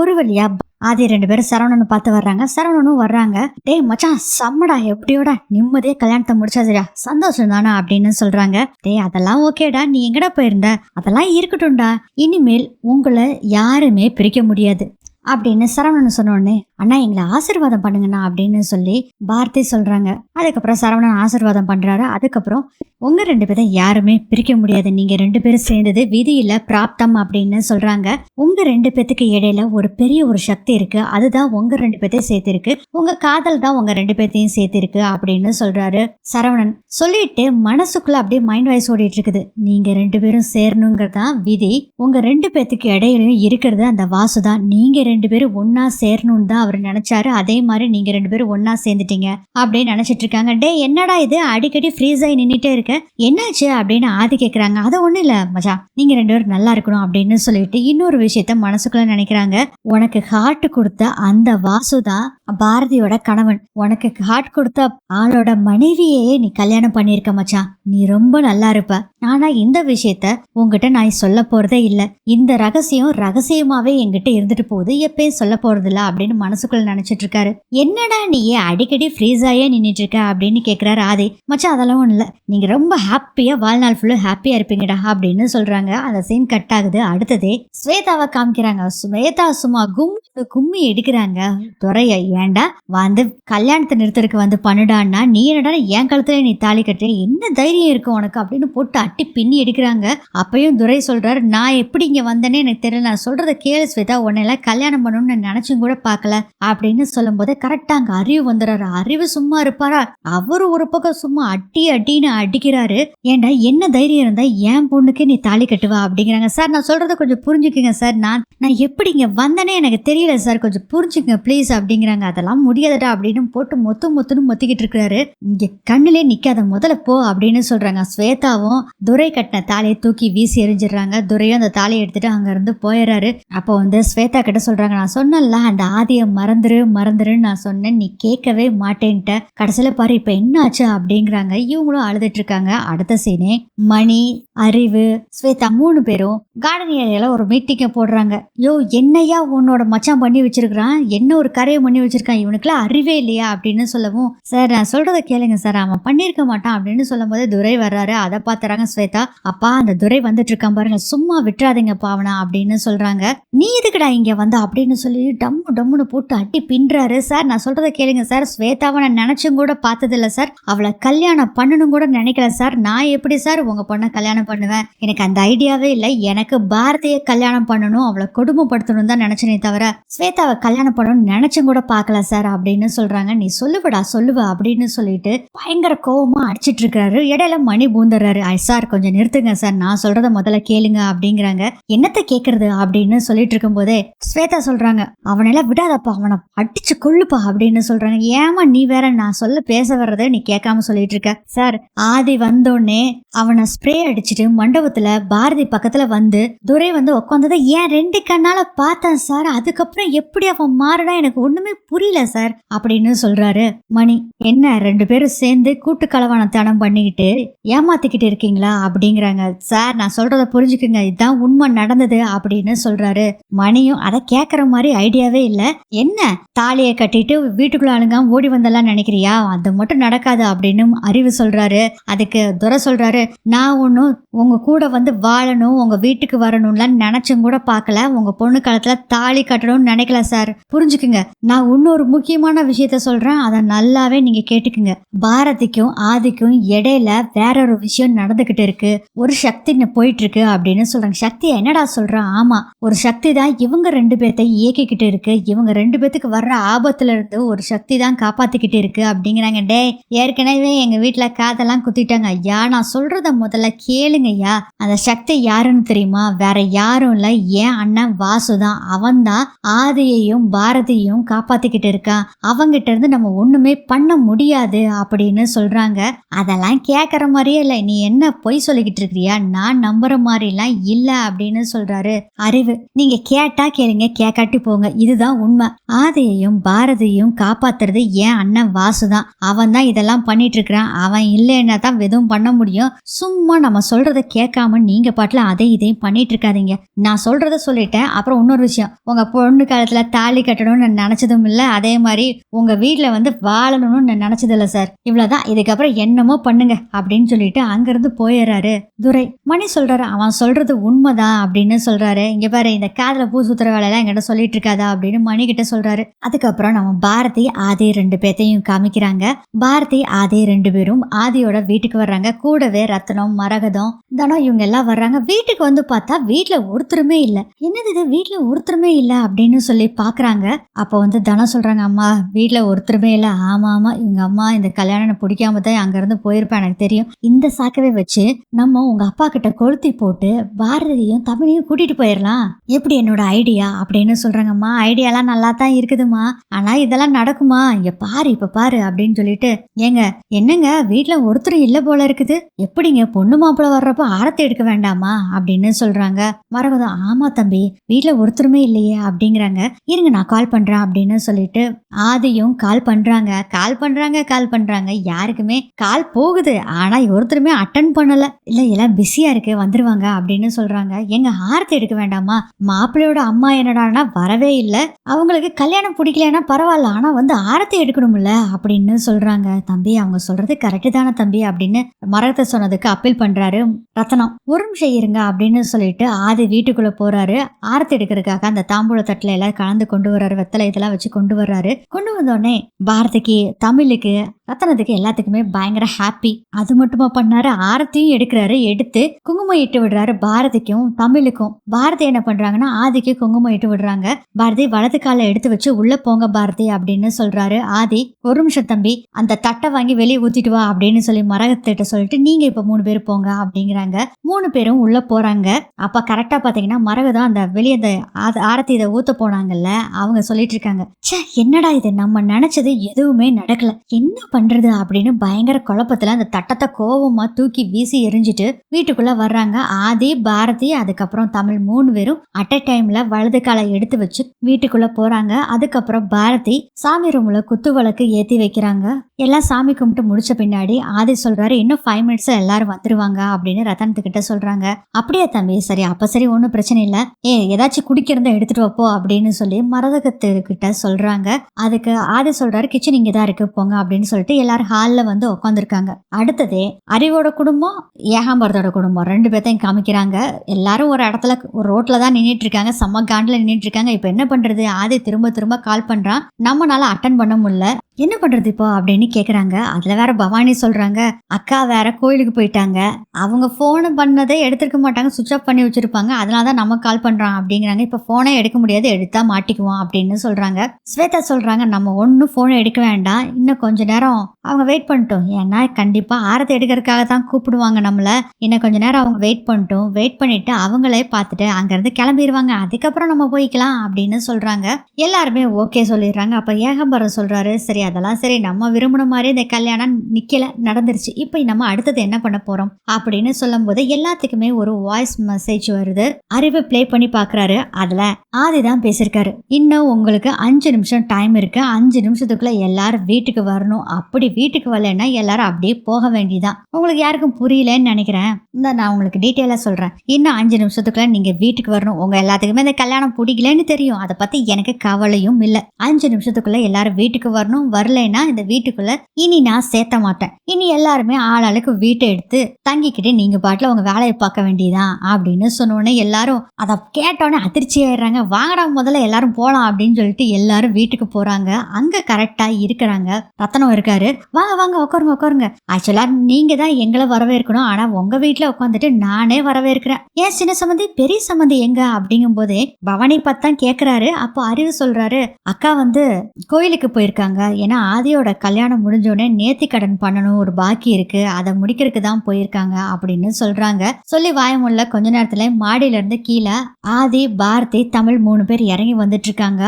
ஒரு வழியா ஆதி ரெண்டு பேரும் சரவணனை பார்த்து வர்றாங்க. சரவணனும் வர்றாங்க. டேய் மச்சான் செம்மடா எப்படியோட நிம்மதியே கல்யாணத்தை முடிச்சாதுடா சந்தோஷம் தானா அப்படின்னு சொல்றாங்க. டேய் அதெல்லாம் ஓகேடா நீ எங்கடா போயிருந்த? அதெல்லாம் இருக்கட்டும்டா. இனிமேல் உங்களை யாருமே பிரிக்க முடியாது. அப்படின்னு சரவணன் சொன்னோடனே அண்ணா எங்களை ஆசீர்வாதம் பண்ணுங்கண்ணா அப்படின்னு சொல்லி பாரதி சொல்றாங்க. அதுக்கப்புறம் சரவணன் ஆசீர்வாதம் பண்றாரு. அதுக்கப்புறம் உங்கள் ரெண்டு பேரும் யாருமே பிரிக்க முடியாது. நீங்கள் ரெண்டு பேரும் சேர்ந்தது விதியில் பிராப்தம் அப்படின்னு சொல்கிறாங்க உங்கள் ரெண்டு பேத்துக்கு இடையில ஒரு பெரிய ஒரு சக்தி இருக்குது அதுதான் உங்கள் ரெண்டு பேர்த்தையும் சேர்த்திருக்கு. உங்கள் காதல் தான் உங்கள் ரெண்டு பேர்த்தையும் சேர்த்துருக்கு அப்படின்னு சொல்கிறாரு சரவணன். சொல்லிட்டு மனசுக்குள்ள அப்படியே மைண்ட் வாய்ஸ் ஓடிட்டு இருக்குது. நீங்கள் ரெண்டு பேரும் சேரணுங்கிறது தான் விதி. உங்கள் ரெண்டு பேத்துக்கு இடையிலையும் இருக்கிறது அந்த வாசு தான். நீங்கள் ரெண்டு பேரும் ஒன்றா சேரணும்னு தான் அவர் நினச்சாரு. அதே மாதிரி நீங்கள் ரெண்டு பேரும் ஒன்றா சேர்ந்துட்டீங்க அப்படின்னு நினச்சிட்டு இருக்காங்க. டே என்னடா இது? அடிக்கடி ஃப்ரீஸாகி நின்றுட்டே இருக்க. என்னாச்சு? அப்படின்னு ஆதி கேக்குறாங்க. அது ஒண்ணும் இல்ல மச்சா. நீங்க ரெண்டு பேரும் நல்லா இருக்கணும் அப்படின்னு சொல்லிட்டு இன்னொரு விஷயத்த மனசுக்குள்ள நினைக்கிறாங்க. உனக்கு ஹார்ட் கொடுத்த அந்த வாசு தான் பாரதியோட கணவன். உனக்கு ஹார்ட் கொடுத்த ஆளோட மனைவியே நீ கல்யாணம் பண்ணிருக்க மச்சா. நீ ரொம்ப நல்லா இருப்ப. ஆனா இந்த விஷயத்த உங்ககிட்ட நான் சொல்ல போறதே இல்லை. இந்த ரகசியம் ரகசியமாவே என்கிட்ட இருந்துட்டு போகுது. எப்பயும் சொல்ல போறது இல்ல அப்படின்னு மனசுக்குள்ள நினைச்சிட்டு இருக்காரு என்னடா நீ ஏன் அடிக்கடி ஃப்ரீஸ் ஆயே இருக்க அப்படின்னு கேக்குறாரு ஆதி. மச்சான் அதெல்லாம் ஒன்றும் இல்ல. நீங்க ரொம்ப ஹாப்பியா வாழ்நாள் ஃபுல்லாக ஹாப்பியா இருப்பீங்கடா அப்படின்னு சொல்றாங்க. அந்த சீன் கட் ஆகுது. அடுத்ததே ஸ்வேதாவை காமிக்கிறாங்க. ஸ்வேதா சும்மா கும் கும்மி எடுக்கிறாங்க. துறைய ஏண்டா வந்து கல்யாணத்தை நிறுத்தறதுக்கு வந்து பண்ணுடான்னா நீ என்னடா என் கழுத்துல நீ தாலி கட்டுற என்ன தைரியம் இருக்கு உனக்கு அப்படின்னு போட்டு அட்டி பின்னி எடுக்கிறாங்க. அப்பயும் துரை சொல்றாரு நான் எப்படி இங்க வந்தேனே எனக்கு தெரியல. நான் சொல்றத கேளு ஸ்வேதா. உன்னெல்லாம் கல்யாணம் பண்ணணும்னு நான் நினைச்சும் கூட பார்க்கல. அப்படின்னு சொல்லும்போது கரெக்டா அங்க அறிவு வந்துடுறாரு. அறிவு சும்மா இருப்பாரா? அவரு ஒரு பக்கம் சும்மா அட்டி அட்டின்னு அடிக்கிறாரு. ஏன்டா என்ன தைரியம் இருந்தா என் பொண்ணுக்கு நீ தாலி கட்டுவா? அப்படிங்கிறாங்க. சார் நான் சொல்றத கொஞ்சம் புரிஞ்சுக்கங்க சார். நான் நான் எப்படி இங்க வந்தேனே எனக்கு தெரியல சார். கொஞ்சம் புரிஞ்சுக்கங்க ப்ளீஸ். அப்படிங்கிறாங்க. அதெல்லாம் முடியாதுடா. அப்படின்னு போட்டு மொத்து மொத்துன்னு மொத்திக்கிட்டு இருக்கிறாரு. இங்க கண்ணிலே நிக்காத. முதல்ல போ. அப்படின்னு சொல்றாங்க. ஸ்வேதாவும் துரை கட்டின தாலியை தூக்கி வீசி எரிஞ்சிடுறாங்க. துரையும் அந்த தாலியை எடுத்துட்டு அங்கேருந்து போயிடுறாரு. அப்போ வந்து ஸ்வேதா கிட்ட சொல்றாங்க நான் சொன்னேன்ல அந்த ஆதியை மறந்துரு மறந்துருன்னு நான் சொன்னேன். நீ கேட்கவே மாட்டேன்ட்ட. கடைசியில் பாரு இப்போ என்ன ஆச்சு? அப்படிங்கிறாங்க. இவங்களும் அழுதுட்டு இருக்காங்க. அடுத்த சீனே மணி அறிவு ஸ்வேதா மூணு பேரும் கார்டன் ஏரியால ஒரு மீட்டிங்கை போடுறாங்க. யோ என்னையா உன்னோட மச்சான் பண்ணி வச்சிருக்கிறான்? என்ன ஒரு கரையை பண்ணி வச்சிருக்கான்? இவனுக்குலாம் அறிவே இல்லையா? அப்படின்னு சொல்லவும் சார் நான் சொல்கிறத கேளுங்க சார். அவன் பண்ணியிருக்க மாட்டான். அப்படின்னு சொல்லும் போது துரை வர்றாரு. அதை பார்த்துறாங்க ஸ்வேதா அப்பா அந்த துரை வந்துட்டு இருக்கான் பாருங்க சும்மா விட்டுறாதீங்க பாவனா அப்படின்னு சொல்றாங்க. நீ எதுக்குடா இங்க வந்த? அப்படின்னு சொல்லி டம்மு டம்முன்னு போட்டு அட்டி பின்றாரு. சார் நான் சொல்றத கேளுங்க சார். ஸ்வேதாவை நான் நினைச்சும் கூட பார்த்ததில்ல சார். அவளை கல்யாணம் பண்ணணும் கூட நினைக்கல சார். நான் எப்படி சார் உங்க பொண்ணை கல்யாணம் பண்ணுவேன்? எனக்கு அந்த ஐடியாவே இல்லை. எனக்கு பாரதிய கல்யாணம் பண்ணணும் அவளை கொடுமைப்படுத்தணும் தான் நினைச்சனே தவிர ஸ்வேதாவை கல்யாணம் பண்ணணும்னு நினைச்சும் கூட பார்க்கல சார் அப்படின்னு சொல்றாங்க. நீ சொல்லுவடா சொல்லுவ அப்படின்னு சொல்லிட்டு பயங்கர கோவமா அடிச்சிட்டு இருக்காரு இடையில மணி பூந்துடுறாரு. ஐசா சார் கொஞ்சம் நிறுத்துங்க சார். நான் சொல்றத முதல்ல கேளுங்க அப்படிங்கிறாங்க. என்னத்த கேக்குறது அப்படின்னு சொல்லிட்டு இருக்கும்போதே ஸ்வேதா சொல்றாங்க அவனெல்லாம் விடாதப்பா அவனை அடிச்சு கொள்ளுப்பா அப்படின்னு சொல்றாங்க. ஏமா நீ வேற நான் சொல்ல பேச வர்றதை நீ கேட்காம சொல்லிட்டு இருக்க? சார் ஆதி வந்தோடனே அவனை ஸ்ப்ரே அடிச்சிட்டு மண்டபத்துல பாரதி பக்கத்துல வந்து துரை வந்து உட்காந்ததை ஏன் ரெண்டு கண்ணால பார்த்தேன் சார். அதுக்கப்புறம் எப்படி அவன் மாறினா எனக்கு ஒண்ணுமே புரியல சார் அப்படின்னு சொல்றாரு மணி. என்ன ரெண்டு பேரும் சேர்ந்து கூட்டு கலவான தனம் பண்ணிக்கிட்டு ஏமாத்திக்கிட்டு இருக்கீங்களா? அப்படிங்கிறாங்க. சார் நான் சொல்கிறத புரிஞ்சுக்குங்க. இதுதான் உண்மை நடந்தது அப்படின்னு சொல்றாரு. மணியும் அதை கேட்குற மாதிரி ஐடியாவே இல்லை. என்ன? தாலியை கட்டிட்டு வீட்டுக்குள்ள அழுங்காம ஓடி வந்தெல்லாம் நினைக்கிறியா? அது மட்டும் நடக்காது அப்படின்னு அறிவு சொல்றாரு. அதுக்கு துரை சொல்றாரு. நான் ஒன்றும் உங்க கூட வந்து வாழணும் உங்க வீட்டுக்கு வரணும்லாம் நினைச்சும் கூட பார்க்கல உங்க பொண்ணு காலத்துல தாலி கட்டணும்னு நினைக்கல சார். புரிஞ்சுக்குங்க. நான் இன்னொரு முக்கியமான விஷயத்த சொல்றேன். அதை நல்லாவே நீங்க கேட்டுக்குங்க. பாரதிக்கும் ஆதிக்கும் இடையில வேற ஒரு விஷயம் நடந்துக்கிட்டு நடந்துகிட்டு இருக்கு. ஒரு சக்தி போயிட்டு இருக்கு அப்படின்னு சொல்றாங்க. சக்தி என்னடா சொல்றான் ஆமா ஒரு சக்தி தான் இவங்க ரெண்டு பேர்த்தை இயக்கிக்கிட்டு இருக்கு. இவங்க ரெண்டு பேத்துக்கு வர்ற ஆபத்துல இருந்து ஒரு சக்தி தான் காப்பாத்திக்கிட்டு இருக்கு அப்படிங்கிறாங்க. டேய் ஏற்கனவே எங்க வீட்டுல காதெல்லாம் குத்திட்டாங்க. ஐயா நான் சொல்றத முதல்ல கேளுங்க ஐயா. அந்த சக்தி யாருன்னு தெரியுமா? வேற யாரும் இல்ல. ஏன் அண்ணன் வாசு தான். அவன் தான் ஆதியையும் பாரதியையும் காப்பாத்திக்கிட்டு இருக்கான் அவங்கிட்ட இருந்து நம்ம ஒண்ணுமே பண்ண முடியாது அப்படின்னு சொல்றாங்க. அதெல்லாம் கேக்குற மாதிரியே இல்லை. நீ என்ன பொய் சொல்லிக்கிட்டு இருக்கிறியா? நான் நம்புற மாதிரிலாம் இல்லை அப்படின்னு சொல்றாரு அறிவு. நீங்க கேட்டா கேளுங்க கேட்காட்டி போங்க. இதுதான் உண்மை. ஆதையையும் பாரதியையும் காப்பாத்துறது என் அண்ணன் வாசு தான். அவன் தான் இதெல்லாம் பண்ணிட்டு இருக்கிறான். அவன் இல்லைன்னா தான் எதுவும் பண்ண முடியும். சும்மா நம்ம சொல்றத கேட்காம நீங்க பாட்டுல அதை இதையும் பண்ணிட்டு இருக்காதீங்க. நான் சொல்றத சொல்லிட்டேன். அப்புறம் இன்னொரு விஷயம். உங்க பொண்ணு காலத்துல தாலி கட்டணும்னு நான் நினைச்சதும் இல்ல. அதே மாதிரி உங்க வீட்டுல வந்து வாழணும்னு நான் நினைச்சது இல்ல சார். இவ்வளவுதான். இதுக்கப்புறம் என்னமோ பண்ணுங்க அப்படின்னு சொல்லிட்டு அங்கிருந்து போயிடுறாரு துரை மணி சொல்றாரு அவன் சொல்றது உண்மைதான் அப்படின்னு சொல்றாரு. இங்க பாரு இந்த காதல பூ சுத்துற வேலையெல்லாம் என்கிட்ட சொல்லிட்டு இருக்காதா அப்படின்னு மணி கிட்ட சொல்றாரு. அதுக்கப்புறம் நம்ம பாரதி ஆதி ரெண்டு பேர்த்தையும் காமிக்கிறாங்க. பாரதி ஆதி ரெண்டு பேரும் ஆதியோட வீட்டுக்கு வர்றாங்க. கூடவே ரத்னம் மரகதம் தானோ இவங்க எல்லாம் வர்றாங்க. வீட்டுக்கு வந்து பார்த்தா வீட்டில் ஒருத்தருமே இல்லை. என்னது இது? வீட்டில் ஒருத்தருமே இல்லை அப்படின்னு சொல்லி பார்க்குறாங்க அப்போ வந்து தனம் சொல்கிறாங்க அம்மா வீட்டில் ஒருத்தருமே இல்லை. ஆமாம் ஆமாம் இவங்க அம்மா இந்த கல்யாணம் பிடிக்காம தான் அங்கேருந்து போயிருப்பேன் எனக்கு தெரியும். இந்த சாக்கவே வச்சு நம்ம உங்கள் அப்பா கிட்ட கொளுத்தி போட்டு பாரதியும் தமிழையும் கூட்டிகிட்டு போயிடலாம் எப்படி என்னோட ஐடியா? அப்படின்னு சொல்கிறாங்கம்மா ஐடியாலாம் நல்லா தான் இருக்குதுமா ஆனால் இதெல்லாம் நடக்குமா? இங்கே பாரு இப்போ பாரு. அப்படின்னு சொல்லிட்டு ஏங்க என்னங்க? வீட்டில் ஒருத்தரும் இல்லை போல இருக்குது. எப்படிங்க? பொண்ணு மாப்பிள்ளை வர்றப்ப ஆரத்தி எடுக்க வேண்டாமா அப்படின்னு சொல்றாங்க. மரகதம் ஆமா தம்பி வீட்டில் ஒருத்தருமே இல்லையே அப்படிங்கிறாங்க. இருங்க நான் கால் பண்றேன் அப்படின்னு சொல்லிட்டு ஆதியும் கால் பண்றாங்க. கால் பண்றாங்க கால் பண்றாங்க. யாருக்குமே கால் போகுது. ஆனா ஒருத்தருமே அட்டன் பண்ணல. இல்ல எல்லாம் பிஸியா இருக்கு. வந்துருவாங்க அப்படின்னு சொல்றாங்க. எங்க ஆரத்தி எடுக்க வேண்டாமா? மாப்பிள்ளையோட அம்மா என்னடான்னா வரவே இல்லை. அவங்களுக்கு கல்யாணம் பிடிக்கலன்னா பரவாயில்ல. ஆனா வந்து ஆரத்தி எடுக்கணும்ல அப்படின்னு சொல்றாங்க. தம்பி அவங்க சொல்றது கரெக்டு தானே தம்பி அப்படின்னு மரகத்தை சொன்னதுக்கு அப்பீல் பண்றாரு. ரத்தனம் ஒரு நிமிஷம் இருங்க அப்படின்னு சொல்லிட்டு ஆதி வீட்டுக்குள்ள போறாரு. ஆரத்தி எடுக்கிறதுக்காக அந்த தாம்பூல தட்டுல எல்லாம் கலந்து கொண்டு வர்றாரு. வெத்தலை இதெல்லாம் வச்சு கொண்டு வர்றாரு. கொண்டு வந்தோடனே பாரதிக்கு தமிழுக்கு ரத்தனத்துக்கு எல்லாத்துக்குமே பயங்கர ஹாப்பி அது மட்டுமா பண்ணாரு? ஆரத்தியும் எடுக்கிறாரு. எடுத்து குங்குமம் இட்டு விடுறாரு பாரதிக்கும் தமிழுக்கும். பாரதி என்ன பண்றாங்கன்னா ஆதிக்கு குங்குமம் இட்டு விடுறாங்க. பாரதி வலது காலை எடுத்து வச்சு உள்ள போங்க பாரதி அப்படின்னு சொல்றாரு. ஆதி ஒரு நிமிஷம் தம்பி அந்த தட்டை வாங்கி வெளியே ஊத்திட்டு வா அப்படின்னு சொல்லி மரகத்திட்ட சொல்லிட்டு நீங்க இப்ப மூணு பேர் போங்க அப்படிங்கிற அப்படிங்கிறாங்க மூணு பேரும் உள்ள போறாங்க. அப்ப கரெக்டா பாத்தீங்கன்னா மரகதம் அந்த வெளியே அந்த ஆத- ஆரத்தி இதை ஊத்த போனாங்கல்ல அவங்க சொல்லிட்டு இருக்காங்க. ச்சே என்னடா இது? நம்ம நினைச்சது எதுவுமே நடக்கல. என்ன பண்றது அப்படின்னு பயங்கர குழப்பத்துல அந்த தட்டத்தை கோவமா தூக்கி வீசி எரிஞ்சிட்டு வீட்டுக்குள்ள வர்றாங்க. ஆதி பாரதி அதுக்கப்புறம் தமிழ் மூணு பேரும் அட் அ டைம்ல வலது காலை எடுத்து வச்சு வீட்டுக்குள்ள போறாங்க. அதுக்கப்புறம் பாரதி சாமி ரூம்ல குத்து விளக்கு ஏத்தி வைக்கிறாங்க. எல்லாம் சாமி கும்பிட்டு முடிச்ச பின்னாடி ஆதி சொல்றாரு இன்னும் ஃபைவ் மினிட்ஸ் எல்லாரும் வந்துருவாங்க அப்படின்னு ரத்தனத்துக்கிட்ட சொல்றாங்க. அப்படியே தம்பி சரி அப்ப சரி ஒன்றும் பிரச்சனை இல்லை. ஏ ஏதாச்சும் குடிக்கிறத எடுத்துட்டு வைப்போ அப்படின்னு சொல்லி மரதகத்துக்கிட்ட சொல்றாங்க. அதுக்கு ஆதி சொல்றாரு கிச்சன் இங்கே தான் இருக்கு போங்க அப்படின்னு சொல்லிட்டு எல்லாரும் ஹாலில் வந்து உட்காந்துருக்காங்க அடுத்ததே அறிவோட குடும்பம் ஏகாம்பரத்தோட குடும்பம் ரெண்டு பேர்த்தையும் காமிக்கிறாங்க. எல்லாரும் ஒரு இடத்துல ஒரு ரோட்ல தான் நின்றுட்டு இருக்காங்க செம்ம காண்டில் நின்றுட்டு இருக்காங்க இப்போ என்ன பண்றது? ஆதி திரும்ப திரும்ப கால் பண்றான். நம்மளால அட்டன் பண்ண முடியல. என்ன பண்றது இப்போ? அப்படின்னு கேக்குறாங்க. அதுல வேற பவானி சொல்றாங்க அக்கா வேற கோயிலுக்கு போயிட்டாங்க. அவங்க போன் பண்ணதை எடுத்துருக்க மாட்டாங்க சுவிச் ஆஃப் பண்ணி வச்சிருப்பாங்க. அதனால தான் நம்ம கால் பண்றான். அப்படிங்கிறாங்க. இப்போ போனே எடுக்க முடியாது எடுத்தா மாட்டிக்குவோம் அப்படின்னு சொல்றாங்க. ஸ்வேதா சொல்றாங்க நம்ம ஒன்றும் போனை எடுக்க வேண்டாம். இன்னும் கொஞ்ச நேரம் அவங்க வெயிட் பண்ணிட்டோம். ஏன்னா கண்டிப்பா ஆரத்தை எடுக்கிறதுக்காக தான் கூப்பிடுவாங்க நம்மள. இன்னும் கொஞ்ச நேரம் அவங்க வெயிட் பண்ணிட்டோம். வெயிட் பண்ணிட்டு அவங்களே பார்த்துட்டு அங்கிருந்து கிளம்பிடுவாங்க அதுக்கப்புறம் நம்ம போய்க்கலாம். அப்படின்னு சொல்றாங்க. எல்லாருமே ஓகே சொல்லிடுறாங்க. அப்ப ஏகம்பரம் சொல்றாரு சரி அதெல்லாம் சரி நம்ம விரும்பின மாதிரி இந்த கல்யாணம் நிக்கல நடந்துருச்சு. இப்போ நம்ம அடுத்தது என்ன பண்ண போறோம்? அப்படின்னு சொல்லும்போது எல்லாத்துக்குமே ஒரு வாய்ஸ் மெசேஜ் வருது. அறிவை ப்ளே பண்ணி பார்க்கறாரு அதுல ஆதிதான் பேசியிருக்காரு இன்னும் உங்களுக்கு அஞ்சு நிமிஷம் டைம் இருக்கு. அஞ்சு நிமிஷத்துக்குள்ள எல்லாரும் வீட்டுக்கு வரணும். அப்படி வீட்டுக்கு வரலன்னா எல்லாரும் அப்படியே போக வேண்டியதான் உங்களுக்கு யாருக்கும் புரியலன்னு நினைக்கிறேன். இந்த நான் உங்களுக்கு டீட்டெயிலாக சொல்றேன். இன்னும் அஞ்சு நிமிஷத்துக்குள்ள நீங்க வீட்டுக்கு வரணும். உங்க எல்லாத்துக்குமே இந்த கல்யாணம் பிடிக்கலன்னு தெரியும். அதை பத்தி எனக்கு கவலையும் இல்லை. அஞ்சு நிமிஷத்துக்குள்ள எல்லாரும் வீட்டுக்கு வரணும். வரலைன்னா இந்த வீட்டுக்குள்ள இனி நான் சேர்த்த மாட்டேன். இனி எல்லாருமே ஆளாளுக்கு வீட்டை எடுத்து தங்கிக்கிட்டு நீங்க பாட்டுல உங்க வேலையை பார்க்க வேண்டியதான் அப்படின்னு சொன்னோடனே எல்லாரும் அதை கேட்டோடனே அதிர்ச்சி ஆயிடுறாங்க. வாங்கடா முதல்ல எல்லாரும் போலாம் அப்படின்னு சொல்லிட்டு எல்லாரும் வீட்டுக்கு போறாங்க. அங்க கரெக்டா இருக்கிறாங்க. ரத்தனம் இருக்காரு. வாங்க வாங்க உட்காருங்க உட்காருங்க. ஆக்சுவலா நீங்க தான் எங்களை வரவேற்கணும். ஆனா உங்க வீட்டுல உட்காந்துட்டு நானே வரவேற்கிறேன். ஏன் சின்ன சம்மந்தி பெரிய சம்மந்தி எங்க? அப்படிங்கும் போதே பவானி பார்த்தான் கேக்குறாரு. அப்போ அறிவு சொல்றாரு அக்கா வந்து கோயிலுக்கு போயிருக்காங்க. ஏன்னா ஆதியோட கல்யாணம் முடிஞ்சோடனே நேர்த்தி கடன் பண்ணணும் ஒரு பாக்கி இருக்கு அதை முடிக்கிறதுக்கு தான் போயிருக்காங்க அப்படின்னு சொல்றாங்க. சொல்லி வாயமுள்ள கொஞ்ச நேரத்துல மாடியில இருந்து கீழே ஆதி பாரதி தமிழ் மூணு பேர் இறங்கி வந்துட்டு இருக்காங்க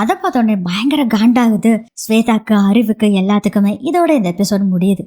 அதை பார்த்தோன்னே பயங்கர காண்டாகுது. ஸ்வேதாக்கு அறிவுக்கு எல்லாத்துக்குமே இதோட இந்த எபிசோட் முடியுது.